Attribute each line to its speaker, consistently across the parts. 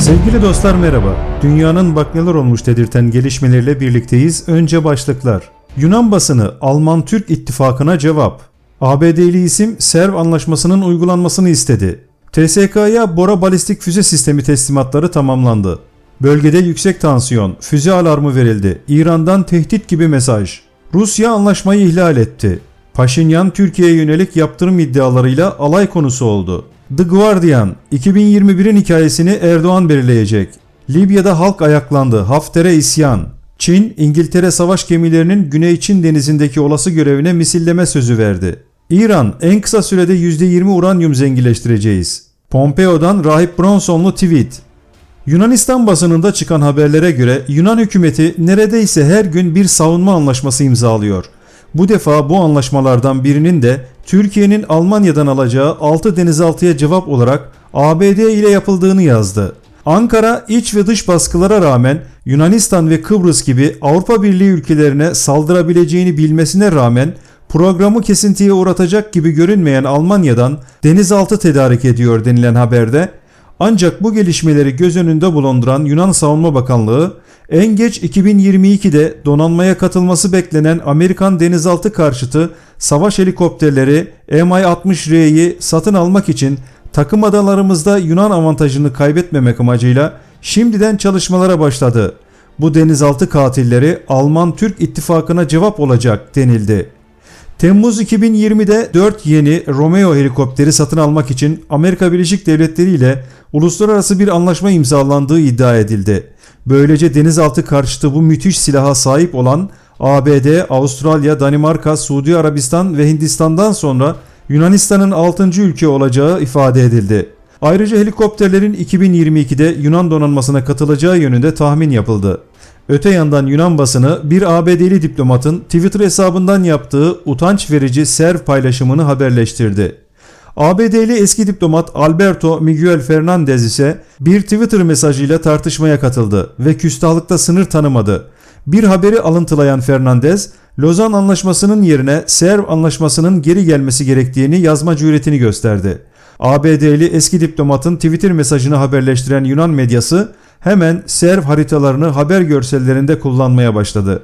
Speaker 1: Sevgili dostlar merhaba. Dünyanın bak neler olmuş dedirten gelişmelerle birlikteyiz. Önce başlıklar. Yunan basını Alman-Türk ittifakına cevap. ABD'li isim Serv anlaşmasının uygulanmasını istedi. TSK'ya Bora balistik füze sistemi teslimatları tamamlandı. Bölgede yüksek tansiyon, füze alarmı verildi. İran'dan tehdit gibi mesaj. Rusya anlaşmayı ihlal etti. Paşinyan Türkiye'ye yönelik yaptırım iddialarıyla alay konusu oldu. The Guardian 2021'in hikayesini Erdoğan belirleyecek. Libya'da halk ayaklandı. Hafter'e isyan. Çin, İngiltere savaş gemilerinin Güney Çin denizindeki olası görevine misilleme sözü verdi. İran, en kısa sürede %20 uranyum zenginleştireceğiz. Pompeo'dan Rahip Bronsonlu tweet. Yunanistan basınında çıkan haberlere göre Yunan hükümeti neredeyse her gün bir savunma anlaşması imzalıyor. Bu defa bu anlaşmalardan birinin de Türkiye'nin Almanya'dan alacağı 6 denizaltıya cevap olarak ABD ile yapıldığını yazdı. Ankara iç ve dış baskılara rağmen Yunanistan ve Kıbrıs gibi Avrupa Birliği ülkelerine saldırabileceğini bilmesine rağmen programı kesintiye uğratacak gibi görünmeyen Almanya'dan denizaltı tedarik ediyor denilen haberde ancak bu gelişmeleri göz önünde bulunduran Yunan Savunma Bakanlığı en geç 2022'de donanmaya katılması beklenen Amerikan denizaltı karşıtı savaş helikopterleri Mi-60R'yi satın almak için takım adalarımızda Yunan avantajını kaybetmemek amacıyla şimdiden çalışmalara başladı. Bu denizaltı katilleri Alman-Türk ittifakına cevap olacak denildi. Temmuz 2020'de 4 yeni Romeo helikopteri satın almak için Amerika Birleşik Devletleri ile uluslararası bir anlaşma imzalandığı iddia edildi. Böylece denizaltı karşıtı bu müthiş silaha sahip olan ABD, Avustralya, Danimarka, Suudi Arabistan ve Hindistan'dan sonra Yunanistan'ın 6. ülke olacağı ifade edildi. Ayrıca helikopterlerin 2022'de Yunan donanmasına katılacağı yönünde tahmin yapıldı. Öte yandan Yunan basını bir ABD'li diplomatın Twitter hesabından yaptığı utanç verici serv paylaşımını haberleştirdi. ABD'li eski diplomat Alberto Miguel Fernandez ise bir Twitter mesajıyla tartışmaya katıldı ve küstahlıkta sınır tanımadı. Bir haberi alıntılayan Fernandez, Lozan Anlaşması'nın yerine Serv Anlaşması'nın geri gelmesi gerektiğini yazma cüretini gösterdi. ABD'li eski diplomatın Twitter mesajını haberleştiren Yunan medyası hemen Serv haritalarını haber görsellerinde kullanmaya başladı.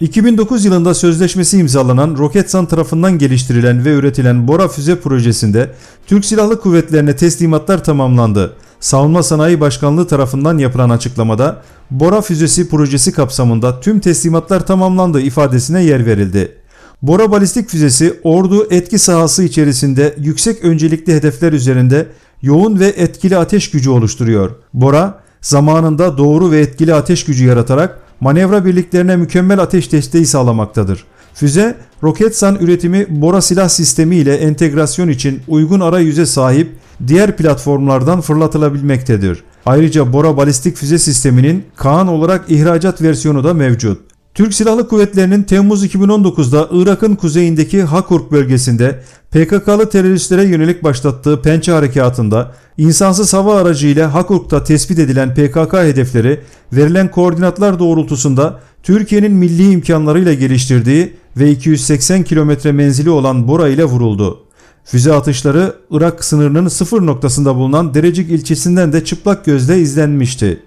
Speaker 1: 2009 yılında sözleşmesi imzalanan Roketsan tarafından geliştirilen ve üretilen Bora füze projesinde Türk Silahlı Kuvvetlerine teslimatlar tamamlandı. Savunma Sanayi Başkanlığı tarafından yapılan açıklamada Bora füzesi projesi kapsamında tüm teslimatlar tamamlandı ifadesine yer verildi. Bora balistik füzesi ordu etki sahası içerisinde yüksek öncelikli hedefler üzerinde yoğun ve etkili ateş gücü oluşturuyor. Bora zamanında doğru ve etkili ateş gücü yaratarak manevra birliklerine mükemmel ateş desteği sağlamaktadır. Füze, Roketsan üretimi Bora silah sistemi ile entegrasyon için uygun arayüze sahip diğer platformlardan fırlatılabilmektedir. Ayrıca Bora balistik füze sisteminin Kaan olarak ihracat versiyonu da mevcut. Türk Silahlı Kuvvetleri'nin Temmuz 2019'da Irak'ın kuzeyindeki Hakurk bölgesinde PKK'lı teröristlere yönelik başlattığı Pençe Harekatı'nda insansız hava aracı ile Hakurk'ta tespit edilen PKK hedefleri verilen koordinatlar doğrultusunda Türkiye'nin milli imkanlarıyla geliştirdiği ve 280 kilometre menzili olan Bora ile vuruldu. Füze atışları Irak sınırının sıfır noktasında bulunan Derecik ilçesinden de çıplak gözle izlenmişti.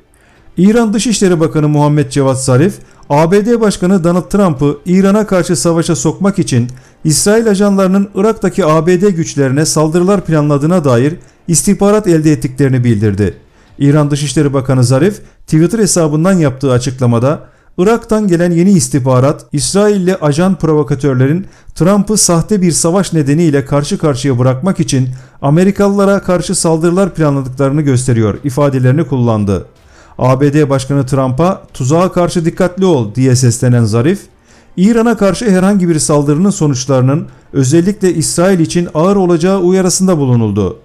Speaker 1: İran Dışişleri Bakanı Muhammed Cevat Zarif, ABD Başkanı Donald Trump'ı İran'a karşı savaşa sokmak için İsrail ajanlarının Irak'taki ABD güçlerine saldırılar planladığına dair istihbarat elde ettiklerini bildirdi. İran Dışişleri Bakanı Zarif, Twitter hesabından yaptığı açıklamada Irak'tan gelen yeni istihbarat, İsrailli ajan provokatörlerin Trump'ı sahte bir savaş nedeniyle karşı karşıya bırakmak için Amerikalılara karşı saldırılar planladıklarını gösteriyor ifadelerini kullandı. ABD Başkanı Trump'a tuzağa karşı dikkatli ol diye seslenen Zarif, İran'a karşı herhangi bir saldırının sonuçlarının özellikle İsrail için ağır olacağı uyarısında bulunuldu.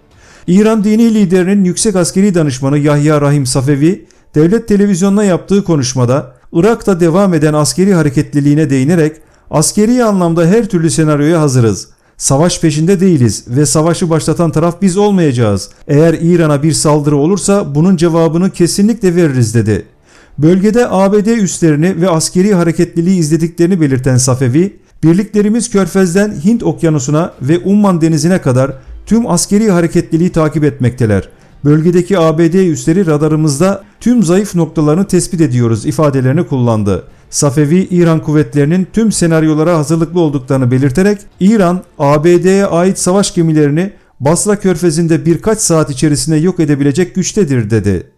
Speaker 1: İran dini liderinin yüksek askeri danışmanı Yahya Rahim Safevi, devlet televizyonuna yaptığı konuşmada Irak'ta devam eden askeri hareketliliğine değinerek askeri anlamda her türlü senaryoya hazırız. Savaş peşinde değiliz ve savaşı başlatan taraf biz olmayacağız. Eğer İran'a bir saldırı olursa bunun cevabını kesinlikle veririz dedi. Bölgede ABD üslerini ve askeri hareketliliği izlediklerini belirten Safevi, birliklerimiz Körfez'den Hint Okyanusu'na ve Umman Denizi'ne kadar tüm askeri hareketliliği takip etmekteler. Bölgedeki ABD üsleri radarımızda tüm zayıf noktalarını tespit ediyoruz ifadelerini kullandı. Safevi İran kuvvetlerinin tüm senaryolara hazırlıklı olduklarını belirterek İran ABD'ye ait savaş gemilerini Basra körfezinde birkaç saat içerisinde yok edebilecek güçtedir dedi.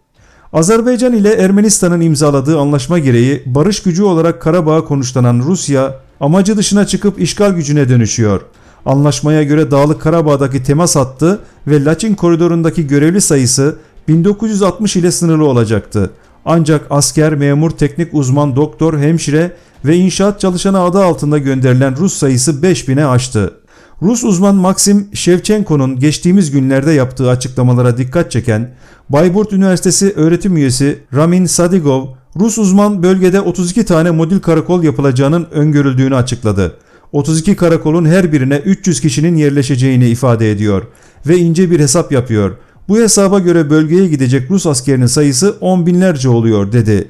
Speaker 1: Azerbaycan ile Ermenistan'ın imzaladığı anlaşma gereği barış gücü olarak Karabağ'a konuşlanan Rusya amacı dışına çıkıp işgal gücüne dönüşüyor. Anlaşmaya göre Dağlık Karabağ'daki temas hattı ve Laçin koridorundaki görevli sayısı 1960 ile sınırlı olacaktı. Ancak asker, memur, teknik uzman, doktor, hemşire ve inşaat çalışanı adı altında gönderilen Rus sayısı 5000'e aştı. Rus uzman Maxim Shevchenko'nun geçtiğimiz günlerde yaptığı açıklamalara dikkat çeken Bayburt Üniversitesi öğretim üyesi Ramin Sadigov, Rus uzman bölgede 32 tane modül karakol yapılacağının öngörüldüğünü açıkladı. 32 karakolun her birine 300 kişinin yerleşeceğini ifade ediyor ve ince bir hesap yapıyor. Bu hesaba göre bölgeye gidecek Rus askerinin sayısı 10 binlerce oluyor dedi.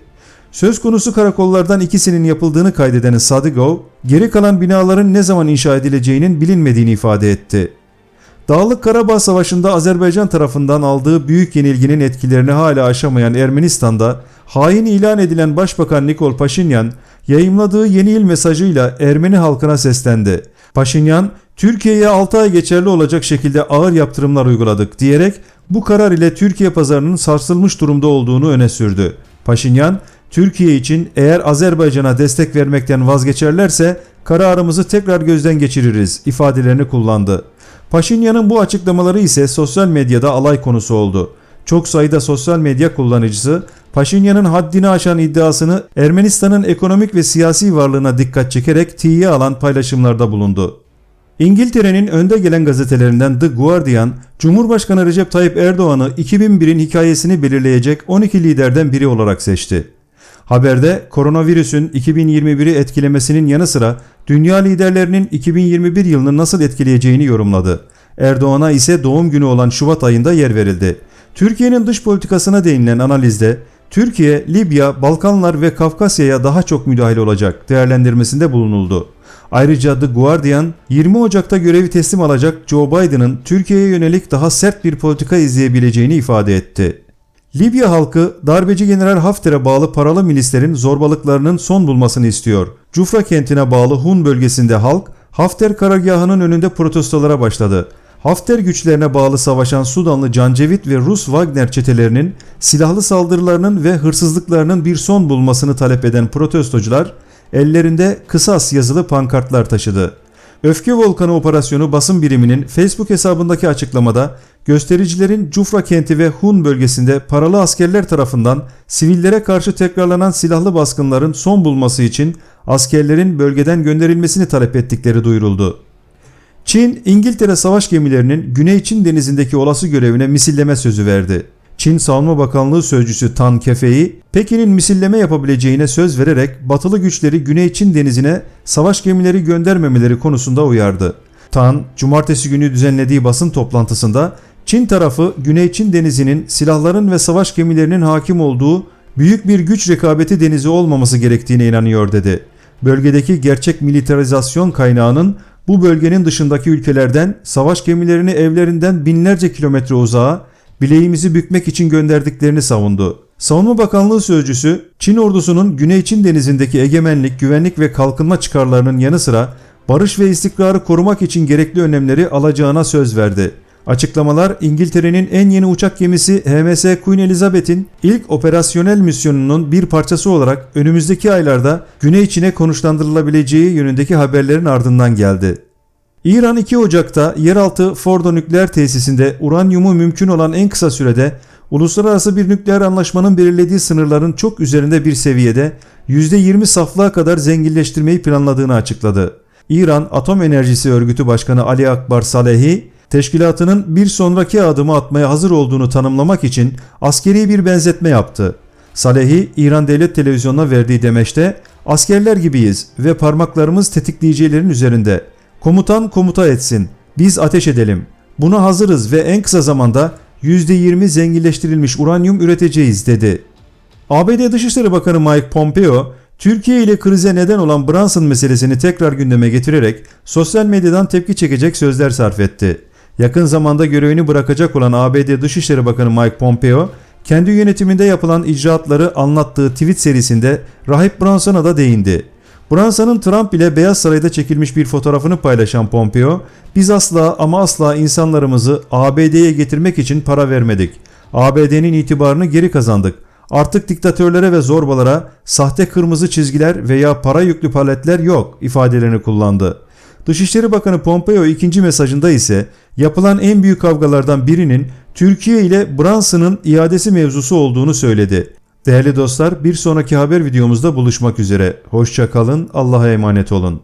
Speaker 1: Söz konusu karakollardan ikisinin yapıldığını kaydeden Sadigov, geri kalan binaların ne zaman inşa edileceğinin bilinmediğini ifade etti. Dağlık Karabağ Savaşı'nda Azerbaycan tarafından aldığı büyük yenilginin etkilerini hala aşamayan Ermenistan'da hain ilan edilen Başbakan Nikol Paşinyan yayımladığı yeni yıl mesajıyla Ermeni halkına seslendi. Paşinyan, Türkiye'ye 6 ay geçerli olacak şekilde ağır yaptırımlar uyguladık diyerek bu karar ile Türkiye pazarının sarsılmış durumda olduğunu öne sürdü. Paşinyan, Türkiye için eğer Azerbaycan'a destek vermekten vazgeçerlerse kararımızı tekrar gözden geçiririz ifadelerini kullandı. Paşinyan'ın bu açıklamaları ise sosyal medyada alay konusu oldu. Çok sayıda sosyal medya kullanıcısı Paşinyan'ın haddini aşan iddiasını Ermenistan'ın ekonomik ve siyasi varlığına dikkat çekerek tiye alan paylaşımlarda bulundu. İngiltere'nin önde gelen gazetelerinden The Guardian, Cumhurbaşkanı Recep Tayyip Erdoğan'ı 2001'in hikayesini belirleyecek 12 liderden biri olarak seçti. Haberde koronavirüsün 2021'i etkilemesinin yanı sıra dünya liderlerinin 2021 yılını nasıl etkileyeceğini yorumladı. Erdoğan'a ise doğum günü olan Şubat ayında yer verildi. Türkiye'nin dış politikasına değinilen analizde Türkiye, Libya, Balkanlar ve Kafkasya'ya daha çok müdahil olacak değerlendirmesinde bulunuldu. Ayrıca The Guardian 20 Ocak'ta görevi teslim alacak Joe Biden'ın Türkiye'ye yönelik daha sert bir politika izleyebileceğini ifade etti. Libya halkı darbeci General Hafter'e bağlı paralı milislerin zorbalıklarının son bulmasını istiyor. Cufra kentine bağlı Hun bölgesinde halk Hafter karargahının önünde protestolara başladı. Hafter güçlerine bağlı savaşan Sudanlı Cancevit ve Rus Wagner çetelerinin silahlı saldırılarının ve hırsızlıklarının bir son bulmasını talep eden protestocular ellerinde kısas yazılı pankartlar taşıdı. Öfke Volkanı Operasyonu basın biriminin Facebook hesabındaki açıklamada göstericilerin Cufra kenti ve Hun bölgesinde paralı askerler tarafından sivillere karşı tekrarlanan silahlı baskınların son bulması için askerlerin bölgeden gönderilmesini talep ettikleri duyuruldu. Çin, İngiltere savaş gemilerinin Güney Çin denizindeki olası görevine misilleme sözü verdi. Çin Savunma Bakanlığı sözcüsü Tan Kefe'yi Pekin'in misilleme yapabileceğine söz vererek batılı güçleri Güney Çin denizine savaş gemileri göndermemeleri konusunda uyardı. Tan, cumartesi günü düzenlediği basın toplantısında Çin tarafı Güney Çin denizinin silahların ve savaş gemilerinin hakim olduğu büyük bir güç rekabeti denizi olmaması gerektiğine inanıyor dedi. Bölgedeki gerçek militarizasyon kaynağının bu bölgenin dışındaki ülkelerden savaş gemilerini evlerinden binlerce kilometre uzağa bileğimizi bükmek için gönderdiklerini savundu. Savunma Bakanlığı sözcüsü Çin ordusunun Güney Çin denizindeki egemenlik, güvenlik ve kalkınma çıkarlarının yanı sıra barış ve istikrarı korumak için gerekli önlemleri alacağına söz verdi. Açıklamalar İngiltere'nin en yeni uçak gemisi HMS Queen Elizabeth'in ilk operasyonel misyonunun bir parçası olarak önümüzdeki aylarda Güney Çin'e konuşlandırılabileceği yönündeki haberlerin ardından geldi. İran 2 Ocak'ta yeraltı Fordo nükleer tesisinde uranyumu mümkün olan en kısa sürede uluslararası bir nükleer anlaşmanın belirlediği sınırların çok üzerinde bir seviyede %20 saflığa kadar zenginleştirmeyi planladığını açıkladı. İran Atom Enerjisi Örgütü Başkanı Ali Akbar Salehi, teşkilatının bir sonraki adımı atmaya hazır olduğunu tanımlamak için askeri bir benzetme yaptı. Salehi, İran Devlet Televizyonu'na verdiği demeçte, askerler gibiyiz ve parmaklarımız tetikleyicilerin üzerinde. Komutan komuta etsin, biz ateş edelim. Buna hazırız ve en kısa zamanda %20 zenginleştirilmiş uranyum üreteceğiz dedi. ABD Dışişleri Bakanı Mike Pompeo, Türkiye ile krize neden olan Brunson meselesini tekrar gündeme getirerek sosyal medyadan tepki çekecek sözler sarf etti. Yakın zamanda görevini bırakacak olan ABD Dışişleri Bakanı Mike Pompeo, kendi yönetiminde yapılan icraatları anlattığı tweet serisinde Rahip Branson'a da değindi. Branson'ın Trump ile Beyaz Saray'da çekilmiş bir fotoğrafını paylaşan Pompeo, biz asla ama asla insanlarımızı ABD'ye getirmek için para vermedik. ABD'nin itibarını geri kazandık. Artık diktatörlere ve zorbalara sahte kırmızı çizgiler veya para yüklü paletler yok ifadelerini kullandı. Dışişleri Bakanı Pompeo ikinci mesajında ise yapılan en büyük kavgalardan birinin Türkiye ile Branson'ın iadesi mevzusu olduğunu söyledi. Değerli dostlar bir sonraki haber videomuzda buluşmak üzere. Hoşça kalın, Allah'a emanet olun.